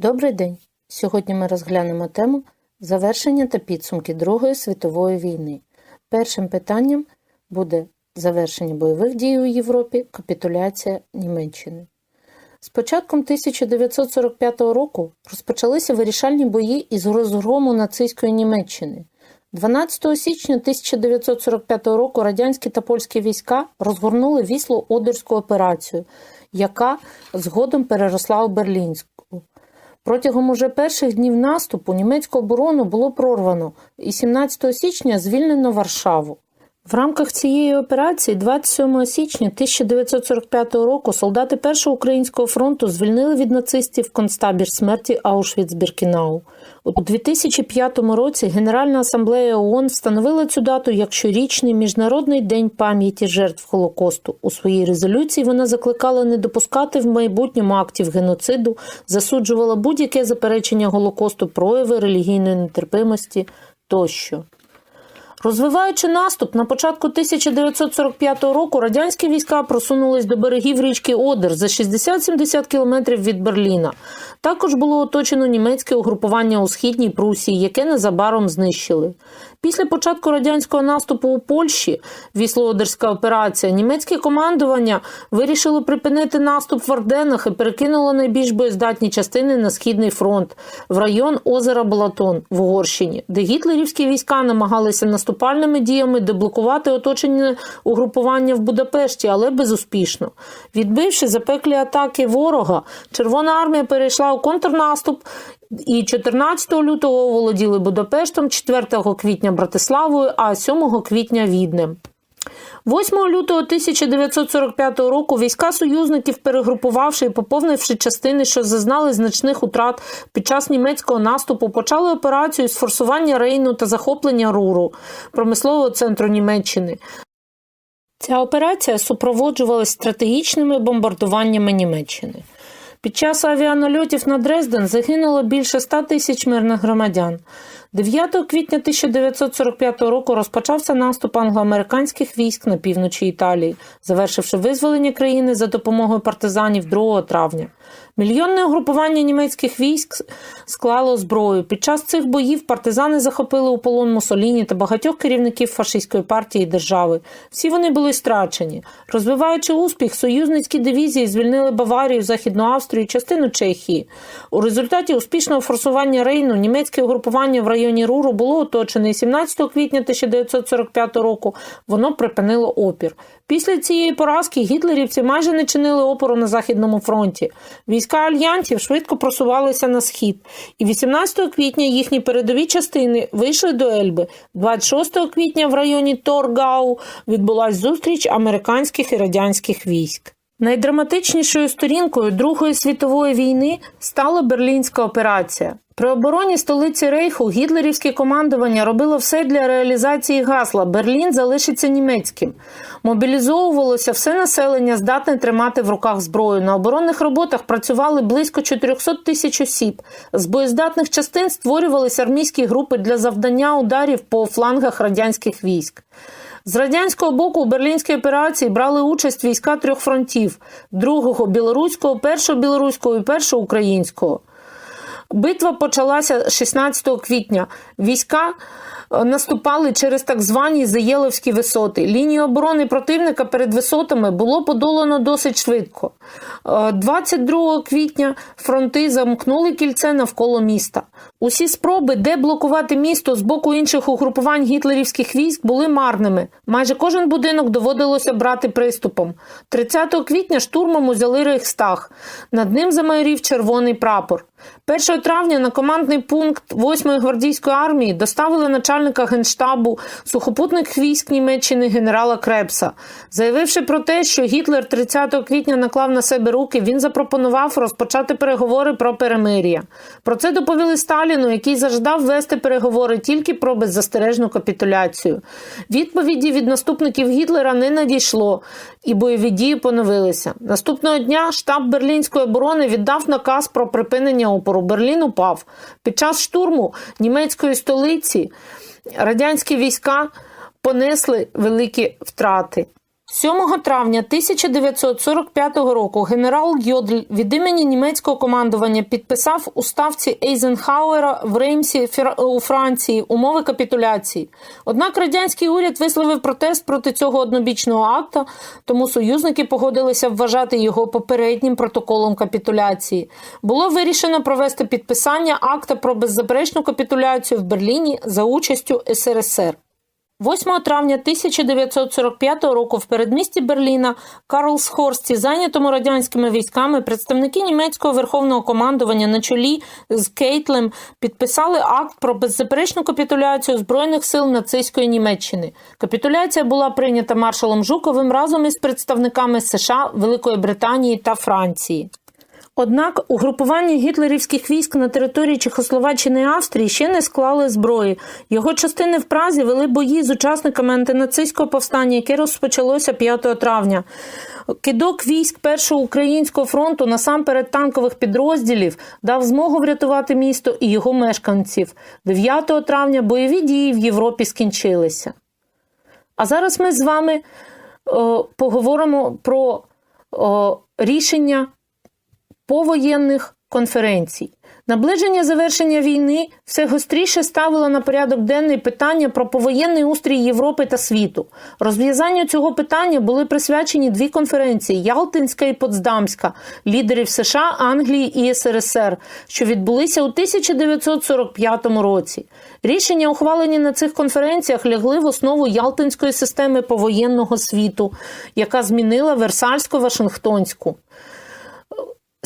Добрий день! Сьогодні ми розглянемо тему завершення та підсумки Другої світової війни. Першим питанням буде завершення бойових дій у Європі, капітуляція Німеччини. З початком 1945 року розпочалися вирішальні бої із розгрому нацистської Німеччини. 12 січня 1945 року радянські та польські війська розгорнули вісло-одерську операцію, яка згодом переросла у Берлінську. Протягом уже перших днів наступу німецьку оборону було прорвано і 17 січня звільнено Варшаву. В рамках цієї операції 27 січня 1945 року солдати Першого українського фронту звільнили від нацистів концтабір смерті Аушвіц-Біркінау. У 2005 році Генеральна асамблея ООН встановила цю дату як щорічний міжнародний день пам'яті жертв Голокосту. У своїй резолюції вона закликала не допускати в майбутньому актів геноциду, засуджувала будь-яке заперечення Голокосту, прояви релігійної нетерпимості тощо. Розвиваючи наступ, на початку 1945 року радянські війська просунулись до берегів річки Одер за 60-70 кілометрів від Берліна. Також було оточено німецьке угрупування у східній Прусії, яке незабаром знищили. Після початку радянського наступу у Польщі, віслоодерська операція, німецьке командування вирішило припинити наступ в Арденах і перекинуло найбільш боєздатні частини на східний фронт в район озера Балатон в Угорщині, де гітлерівські війська намагалися наступальними діями деблокувати оточення угрупування в Будапешті, але безуспішно. Відбивши запеклі атаки ворога, Червона армія перейшла у контрнаступ і 14 лютого оволоділи Будапештом, 4 квітня Братиславою, а 7 квітня Віднем. 8 лютого 1945 року війська союзників, перегрупувавши і поповнивши частини, що зазнали значних утрат під час німецького наступу, почали операцію з форсування Рейну та захоплення Руру, промислового центру Німеччини. Ця операція супроводжувалась стратегічними бомбардуваннями Німеччини. Під час авіанальотів на Дрезден загинуло більше 100 тисяч мирних громадян. 9 квітня 1945 року розпочався наступ англо-американських військ на півночі Італії, завершивши визволення країни за допомогою партизанів 2 травня. Мільйонне угрупування німецьких військ склало зброю. Під час цих боїв партизани захопили у полон Мусоліні та багатьох керівників фашистської партії держави. Всі вони були страчені. Розвиваючи успіх, союзницькі дивізії звільнили Баварію, Західну Австрію, частину Чехії. У результаті успішного форсування Рейну німецьке угрупування в районі Руру було оточене 17 квітня 1945 року. Воно припинило опір. Після цієї поразки гітлерівці майже не чинили опору на Західному фронті. Війська альянтів швидко просувалися на схід, і 18 квітня їхні передові частини вийшли до Ельби. 26 квітня в районі Торгау відбулась зустріч американських і радянських військ. Найдраматичнішою сторінкою Другої світової війни стала Берлінська операція. При обороні столиці Рейху гітлерівське командування робило все для реалізації гасла Берлін залишиться німецьким. Мобілізовувалося все населення, здатне тримати в руках зброю. На оборонних роботах працювали близько 400 тисяч осіб. З боєздатних частин створювалися армійські групи для завдання ударів по флангах радянських військ. З радянського боку у берлінській операції брали участь війська трьох фронтів: другого білоруського, першого білоруського і першого українського. Битва почалася 16 квітня. Війська е, наступали через так звані Заєловські висоти. Лінію оборони противника перед висотами було подолано досить швидко. Е, 22 квітня фронти замкнули кільце навколо міста. Усі спроби деблокувати місто з боку інших угрупувань гітлерівських військ були марними. Майже кожен будинок доводилося брати приступом. 30 квітня штурмом узяли Рейхстаг. Над ним замайорів червоний прапор. 1 травня на командний пункт 8-ї гвардійської армії доставили начальника генштабу сухопутних військ Німеччини генерала Крепса. Заявивши про те, що Гітлер 30 квітня наклав на себе руки, він запропонував розпочати переговори про перемир'я. Про це доповіли Сталіну, який заждав вести переговори тільки про беззастережну капітуляцію. Відповіді від наступників Гітлера не надійшло, і бойові дії поновилися. Наступного дня штаб Берлінської оборони віддав наказ про припинення опору. Берлін упав. Під час штурму німецької столиці радянські війська понесли великі втрати. 7 травня 1945 року генерал Йодль від імені німецького командування підписав у ставці Ейзенхауера в Реймсі у Франції умови капітуляції. Однак радянський уряд висловив протест проти цього однобічного акта, тому союзники погодилися вважати його попереднім протоколом капітуляції. Було вирішено провести підписання акта про беззаперечну капітуляцію в Берліні за участю СРСР. 8 травня 1945 року в передмісті Берліна Карлсхорсті, зайнятому радянськими військами, представники німецького верховного командування на чолі з Кейтлем підписали акт про беззаперечну капітуляцію збройних сил нацистської Німеччини. Капітуляція була прийнята маршалом Жуковим разом із представниками США, Великої Британії та Франції. Однак угрупування гітлерівських військ на території Чехословаччини і Австрії ще не склали зброї. Його частини в Празі вели бої з учасниками антинацистського повстання, яке розпочалося 5 травня. Кидок військ Першого українського фронту насамперед танкових підрозділів дав змогу врятувати місто і його мешканців. 9 травня бойові дії в Європі скінчилися. А зараз ми з вами о, поговоримо про о, рішення повоєнних конференцій. Наближення завершення війни все гостріше ставило на порядок денний питання про повоєнний устрій Європи та світу. Розв'язанню цього питання були присвячені дві конференції Ялтинська і Потсдамська лідерів США, Англії і СРСР, що відбулися у 1945 році. Рішення, ухвалені на цих конференціях, лягли в основу Ялтинської системи повоєнного світу, яка змінила Версальсько-Вашингтонську.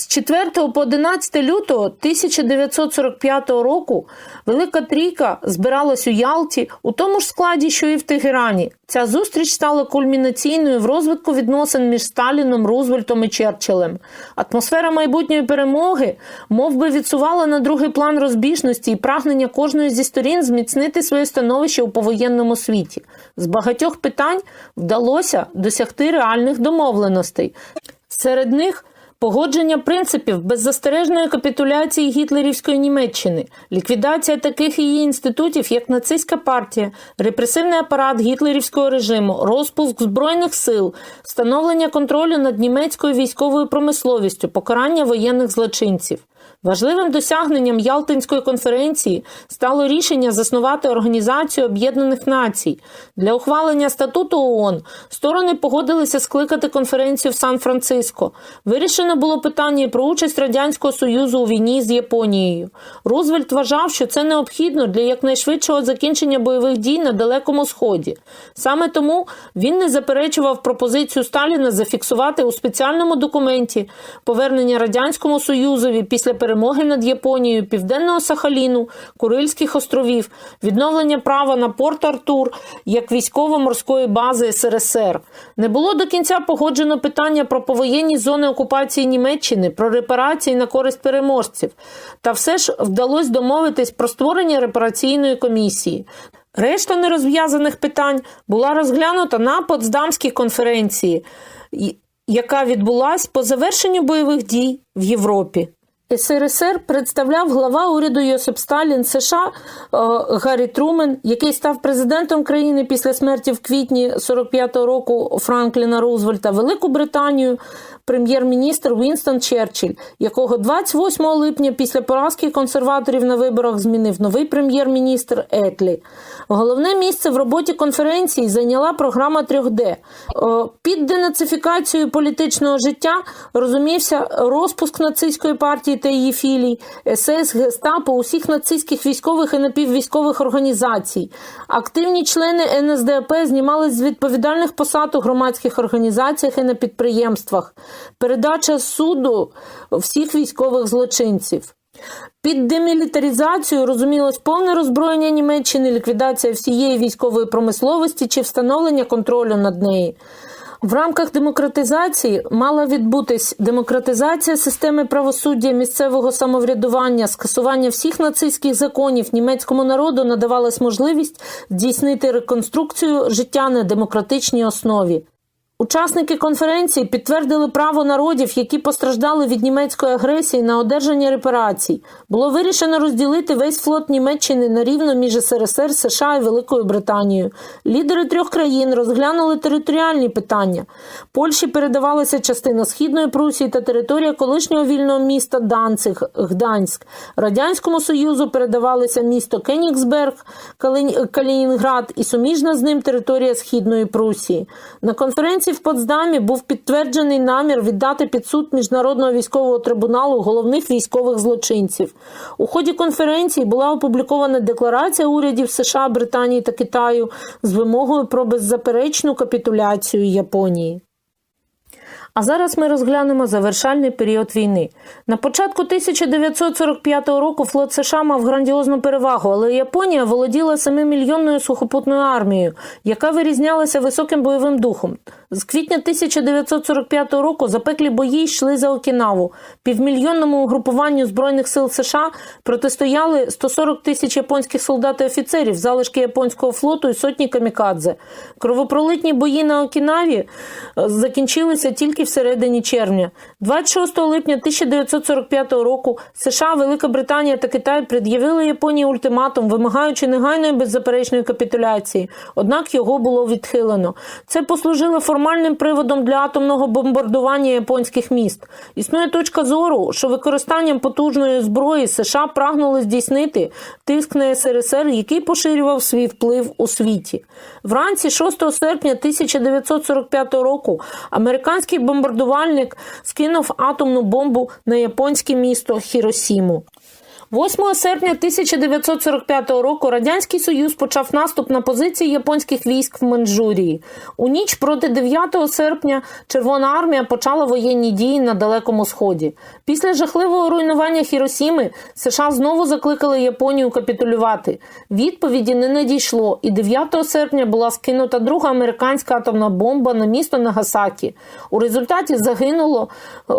З 4 по 11 лютого 1945 року Велика Трійка збиралась у Ялті у тому ж складі, що і в Тегерані. Ця зустріч стала кульмінаційною в розвитку відносин між Сталіном, Рузвельтом і Черчиллем. Атмосфера майбутньої перемоги мов би, відсувала на другий план розбіжності і прагнення кожної зі сторін зміцнити своє становище у повоєнному світі. З багатьох питань вдалося досягти реальних домовленостей. Серед них Погодження принципів беззастережної капітуляції гітлерівської Німеччини, ліквідація таких її інститутів, як нацистська партія, репресивний апарат гітлерівського режиму, розпуск збройних сил, встановлення контролю над німецькою військовою промисловістю, покарання воєнних злочинців. Важливим досягненням Ялтинської конференції стало рішення заснувати Організацію Об'єднаних Націй. Для ухвалення статуту ООН сторони погодилися скликати конференцію в Сан-Франциско. Вирішено було питання про участь Радянського Союзу у війні з Японією. Рузвельт вважав, що це необхідно для якнайшвидшого закінчення бойових дій на Далекому Сході. Саме тому він не заперечував пропозицію Сталіна зафіксувати у спеціальному документі повернення Радянському Союзові після перемоги над Японією, Південного Сахаліну, Курильських островів, відновлення права на Порт Артур як військово-морської бази СРСР. Не було до кінця погоджено питання про повоєнні зони окупації Німеччини, про репарації на користь переможців. Та все ж вдалося домовитись про створення репараційної комісії. Решта нерозв'язаних питань була розглянута на Потсдамській конференції, яка відбулась по завершенню бойових дій в Європі. СРСР представляв глава уряду Йосип Сталін США е, Гаррі Трумен, який став президентом країни після смерті в квітні 45-го року Франкліна Рузвельта, Велику Британію, прем'єр-міністр Вінстон Черчилль, якого 28 липня після поразки консерваторів на виборах змінив новий прем'єр-міністр Етлі. Головне місце в роботі конференції зайняла програма 3D. Е, Під денацифікацією політичного життя розумівся розпуск нацистської партії та її філій, СС, Гестапо, усіх нацистських військових і напіввійськових організацій. Активні члени НСДАП знімались з відповідальних посад у громадських організаціях і на підприємствах. Передача суду всіх військових злочинців. Під демілітаризацією розумілось повне роззброєння Німеччини, ліквідація всієї військової промисловості чи встановлення контролю над нею. В рамках демократизації мала відбутись демократизація системи правосуддя місцевого самоврядування, скасування всіх нацистських законів німецькому народу надавалась можливість здійснити реконструкцію життя на демократичній основі. Учасники конференції підтвердили право народів, які постраждали від німецької агресії на одержання репарацій. Було вирішено розділити весь флот Німеччини на рівно між СРСР, США і Великою Британією. Лідери трьох країн розглянули територіальні питання. Польщі передавалася частина східної Прусії та територія колишнього вільного міста Данциг, Гданськ. Радянському Союзу передавалися місто Кенігсберг, Калінінград і суміжна з ним територія східної Прусії. На конференції в Потсдамі був підтверджений намір віддати під суд міжнародного військового трибуналу головних військових злочинців. У ході конференції була опублікована декларація урядів США, Британії та Китаю з вимогою про беззаперечну капітуляцію Японії. А зараз ми розглянемо завершальний період війни. На початку 1945 року флот США мав грандіозну перевагу, але Японія володіла 7-мільйонною сухопутною армією, яка вирізнялася високим бойовим духом. З квітня 1945 року запеклі бої йшли за Окінаву. Півмільйонному угрупуванню збройних сил США протистояли 140 тисяч японських солдат і офіцерів, залишки японського флоту і сотні камікадзе. Кровопролитні бої на Окінаві е, закінчилися тільки всередині червня. 26 липня 1945 року США, Велика Британія та Китай пред'явили Японії ультиматум, вимагаючи негайної беззаперечної капітуляції. Однак його було відхилено. Це послужило формальним приводом для атомного бомбардування японських міст. Існує точка зору, що використанням потужної зброї США прагнули здійснити тиск на СРСР, який поширював свій вплив у світі. Вранці 6 серпня 1945 року американський бомбардувальник скинув атомну бомбу на японське місто Хіросіму. 8 серпня 1945 року Радянський Союз почав наступ на позиції японських військ в Манчжурії. У ніч проти 9 серпня Червона армія почала воєнні дії на Далекому Сході. Після жахливого руйнування Хіросіми США знову закликали Японію капітулювати. Відповіді не надійшло, і 9 серпня була скинута друга американська атомна бомба на місто Нагасакі. У результаті загинуло е,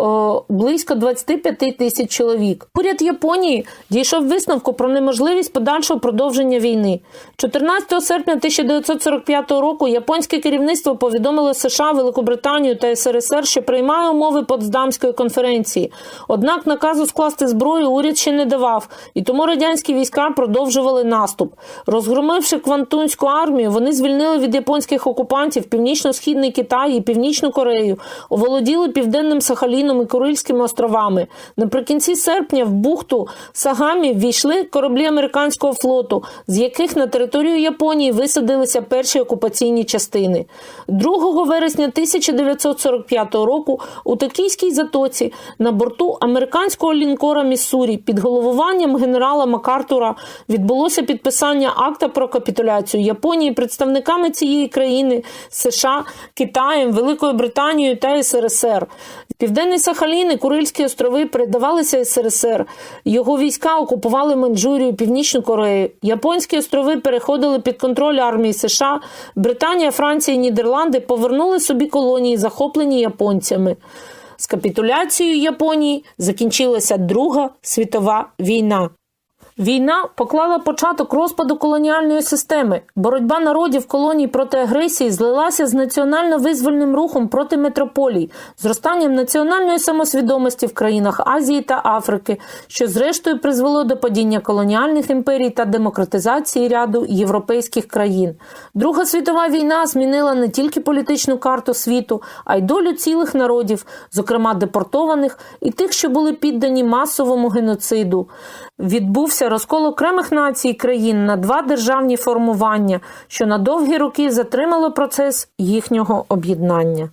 близько 25 тисяч чоловік. Уряд Японії дійшов висновку про неможливість подальшого продовження війни. 14 серпня 1945 року японське керівництво повідомило США, Великобританію та СРСР, що приймає умови Потсдамської конференції. Однак наказу скласти зброю уряд ще не давав, і тому радянські війська продовжували наступ. Розгромивши Квантунську армію, вони звільнили від японських окупантів північно-східний Китай і Північну Корею, оволоділи південним Сахаліном і Курильськими островами. Наприкінці серпня в бухту Сагамі ввійшли кораблі американського флоту, з яких на територію Японії висадилися перші окупаційні частини. 2 вересня 1945 року у Токійській затоці на борту американського лінкора Міссурі під головуванням генерала Макартура відбулося підписання акта про капітуляцію Японії представниками цієї країни США, Китаєм, Великою Британією та СРСР. Південний Сахалін і Курильські острови передавалися СРСР. Його війська окупували Манчжурію, Північну Корею. Японські острови переходили під контроль армії США. Британія, Франція і Нідерланди повернули собі колонії, захоплені японцями. З капітуляцією Японії закінчилася Друга світова війна. Війна поклала початок розпаду колоніальної системи. Боротьба народів колоній проти агресії злилася з національно-визвольним рухом проти метрополій, зростанням національної самосвідомості в країнах Азії та Африки, що зрештою призвело до падіння колоніальних імперій та демократизації ряду європейських країн. Друга світова війна змінила не тільки політичну карту світу, а й долю цілих народів, зокрема депортованих і тих, що були піддані масовому геноциду. Відбувся розкол окремих націй країн на два державні формування, що на довгі роки затримало процес їхнього об'єднання.